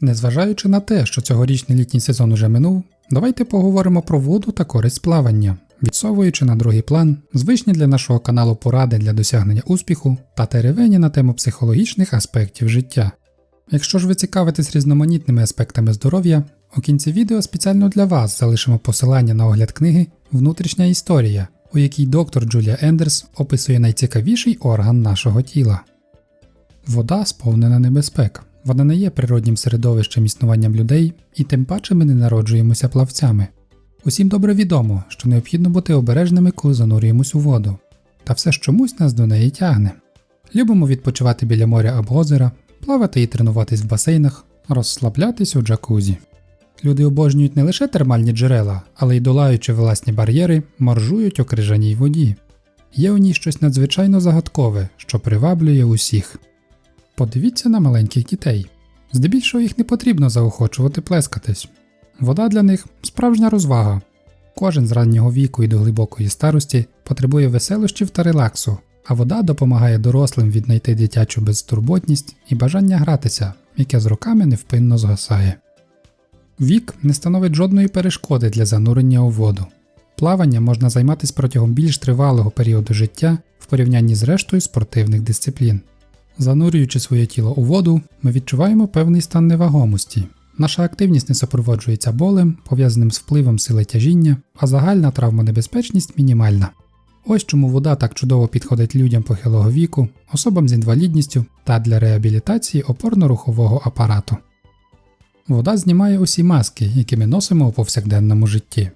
Незважаючи на те, що цьогорічний літній сезон уже минув, давайте поговоримо про воду та користь плавання, відсовуючи на другий план звичні для нашого каналу поради для досягнення успіху та теревені на тему психологічних аспектів життя. Якщо ж ви цікавитесь різноманітними аспектами здоров'я, у кінці відео спеціально для вас залишимо посилання на огляд книги Внутрішня історія, у якій доктор Джулія Ендерс описує найцікавіший орган нашого тіла. Вода сповнена небезпек. Вона не є природнім середовищем існуванням людей, і тим паче ми не народжуємося плавцями. Усім добре відомо, що необхідно бути обережними, коли занурюємось у воду, та все чомусь нас до неї тягне. Любимо відпочивати біля моря або озера, плавати і тренуватись в басейнах, розслаблятись у джакузі. Люди обожнюють не лише термальні джерела, але й долаючи власні бар'єри, моржують у крижаній воді. Є у ній щось надзвичайно загадкове, що приваблює усіх. Подивіться на маленьких дітей. Здебільшого їх не потрібно заохочувати плескатись. Вода для них справжня розвага. Кожен з раннього віку і до глибокої старості потребує веселощів та релаксу, а вода допомагає дорослим віднайти дитячу безтурботність і бажання гратися, яке з роками невпинно згасає. Вік не становить жодної перешкоди для занурення у воду. Плавання можна займатися протягом більш тривалого періоду життя в порівнянні з рештою спортивних дисциплін. Занурюючи своє тіло у воду, ми відчуваємо певний стан невагомості. Наша активність не супроводжується болем, пов'язаним з впливом сили тяжіння, а загальна травмонебезпечність мінімальна. Ось чому вода так чудово підходить людям похилого віку, особам з інвалідністю та для реабілітації опорно-рухового апарату. Вода знімає усі маски, які ми носимо у повсякденному житті.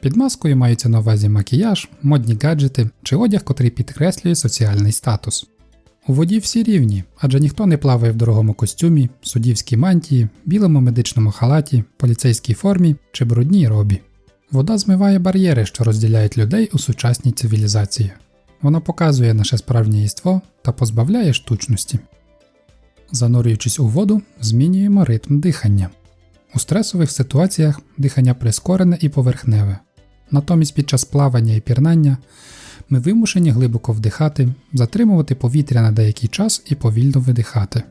Під маскою маються на увазі макіяж, модні гаджети чи одяг, котрий підкреслює соціальний статус. У воді всі рівні, адже ніхто не плаває в дорогому костюмі, суддівській мантії, білому медичному халаті, поліцейській формі чи брудній робі. Вода змиває бар'єри, що розділяють людей у сучасній цивілізації. Вона показує наше справжнє єство та позбавляє штучності. Занурюючись у воду, змінюємо ритм дихання. У стресових ситуаціях дихання прискорене і поверхневе. Натомість під час плавання і пірнання ми вимушені глибоко вдихати, затримувати повітря на деякий час і повільно видихати.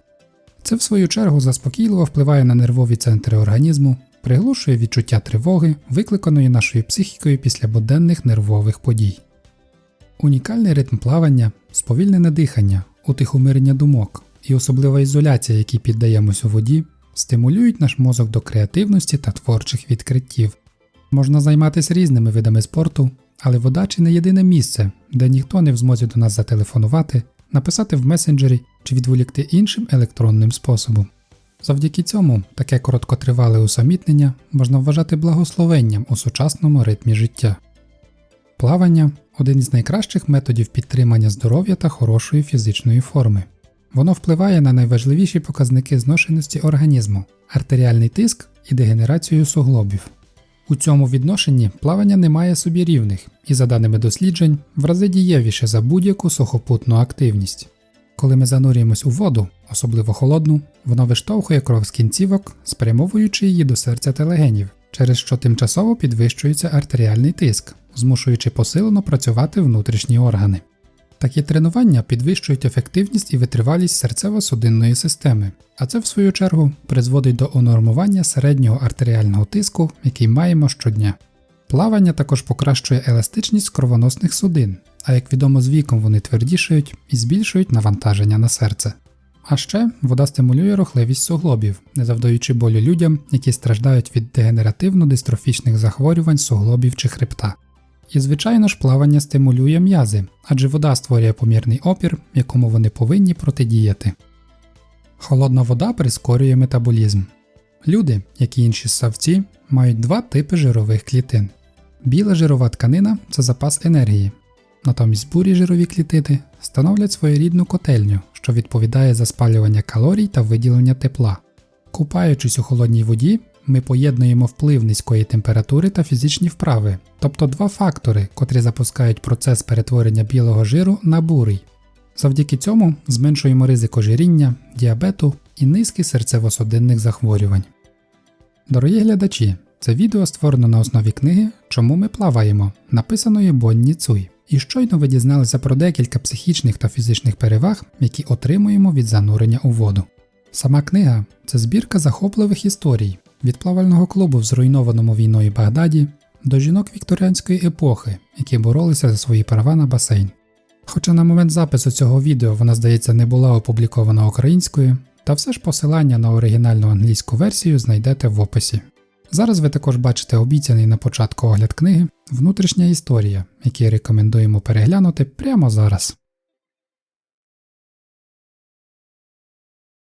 Це, в свою чергу, заспокійливо впливає на нервові центри організму, приглушує відчуття тривоги, викликаної нашою психікою після буденних нервових подій. Унікальний ритм плавання, сповільнене дихання, утихомирення думок і особлива ізоляція, якій піддаємось у воді, стимулюють наш мозок до креативності та творчих відкриттів. Можна займатися різними видами спорту, але вода чи не єдине місце, де ніхто не в змозі до нас зателефонувати, написати в месенджері чи відволікти іншим електронним способом. Завдяки цьому таке короткотривале усамітнення можна вважати благословенням у сучасному ритмі життя. Плавання один із найкращих методів підтримання здоров'я та хорошої фізичної форми. Воно впливає на найважливіші показники зношеності організму, артеріальний тиск і дегенерацію суглобів. У цьому відношенні плавання не має собі рівних і, за даними досліджень, в рази дієвіше за будь-яку сухопутну активність. Коли ми занурюємось у воду, особливо холодну, вона виштовхує кров з кінцівок, спрямовуючи її до серця та легенів, через що тимчасово підвищується артеріальний тиск, змушуючи посилено працювати внутрішні органи. Такі тренування підвищують ефективність і витривалість серцево-судинної системи, а це в свою чергу призводить до унормування середнього артеріального тиску, який маємо щодня. Плавання також покращує еластичність кровоносних судин, а як відомо з віком вони твердішають і збільшують навантаження на серце. А ще вода стимулює рухливість суглобів, не завдаючи болю людям, які страждають від дегенеративно-дистрофічних захворювань суглобів чи хребта. І, звичайно ж, плавання стимулює м'язи, адже вода створює помірний опір, якому вони повинні протидіяти. Холодна вода прискорює метаболізм. Люди, як і інші ссавці, мають два типи жирових клітин. Біла жирова тканина це запас енергії, натомість бурі жирові клітини становлять своєрідну котельню, що відповідає за спалювання калорій та виділення тепла. Купаючись у холодній воді, ми поєднуємо вплив низької температури та фізичні вправи, тобто два фактори, котрі запускають процес перетворення білого жиру на бурий. Завдяки цьому зменшуємо ризик ожиріння, діабету і низки серцево-судинних захворювань. Дорогі глядачі, це відео створено на основі книги Чому ми плаваємо, написаної Бонні Цуй. І щойно ви дізналися про декілька психічних та фізичних переваг, які отримуємо від занурення у воду. Сама книга це збірка захопливих історій від плавального клубу в зруйнованому війною Багдаді до жінок вікторіанської епохи, які боролися за свої права на басейн. Хоча на момент запису цього відео вона, здається, не була опублікована українською, та все ж посилання на оригінальну англійську версію знайдете в описі. Зараз ви також бачите обіцяний на початку огляд книги Внутрішня історія, який рекомендуємо переглянути прямо зараз.